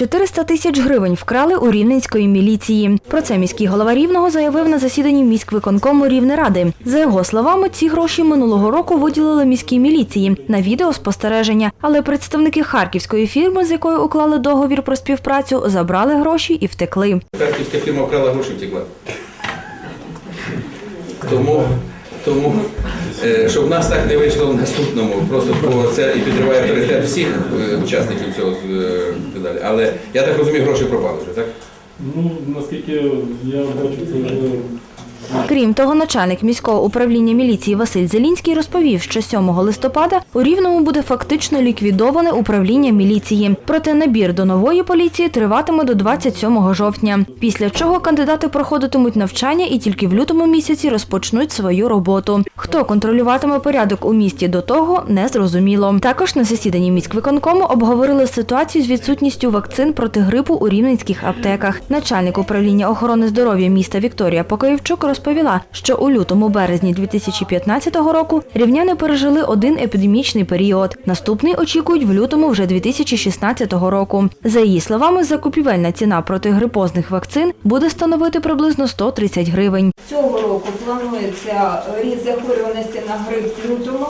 400 тисяч гривень вкрали у рівненської міліції. Про це міський голова Рівного заявив на засіданні міськвиконкому Рівнеради. За його словами, ці гроші минулого року виділили міській міліції на відеоспостереження. Але представники харківської фірми, з якою уклали договір про співпрацю, забрали гроші і втекли. Харківська фірма вкрала гроші втекла. Тому, тому щоб в нас так не вийшло в наступному, просто це і підриває авторитет всіх е, учасників цього е, і далі. Але я так розумію, гроші пропали вже, так? Ну, наскільки я бачу, це вже Крім того, начальник міського управління міліції Василь Зелінський розповів, що 7 листопада у Рівному буде фактично ліквідоване управління міліції. Проте набір до нової поліції триватиме до 27 жовтня. Після чого кандидати проходитимуть навчання і тільки в лютому місяці розпочнуть свою роботу. Хто контролюватиме порядок у місті до того, не зрозуміло. Також на засіданні міськвиконкому обговорили ситуацію з відсутністю вакцин проти грипу у рівненських аптеках. Начальник управління охорони здоров'я міста Вікторія Покоївчук розповіла, що у лютому-березні 2015 року рівняни пережили один епідемічний період. Наступний очікують в лютому вже 2016 року. За її словами, закупівельна ціна протигрипозних вакцин буде становити приблизно 130 гривень. Цього року планується ріст захворюваності на грип в лютому.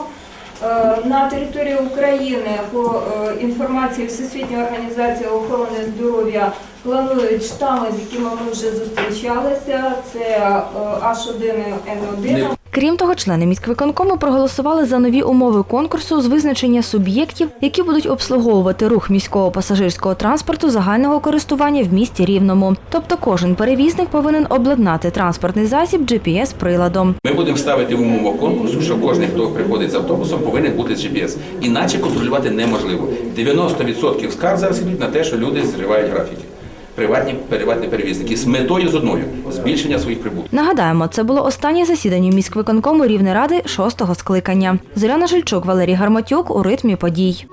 Е, На території України по е, інформації Всесвітньої організації охорони здоров'я планують штами, з якими ми вже зустрічалися. Це е, H1N1. Крім того, члени міськвиконкому проголосували за нові умови конкурсу з визначення суб'єктів, які будуть обслуговувати рух міського пасажирського транспорту загального користування в місті Рівному. Тобто кожен перевізник повинен обладнати транспортний засіб GPS-приладом. Ми будемо ставити в умовах конкурсу, що кожен, хто приходить з автобусом, повинен бути з GPS. Іначе контролювати неможливо. 90% скарг зараз ідуть на те, що люди зривають графіки. Приватні, приватні перевізники з метою з одною збільшення своїх прибутків. Нагадаємо, це було останнє засідання міськвиконкому Рівнеради шостого скликання. Зоряна Жильчук, Валерій Гарматюк у ритмі подій.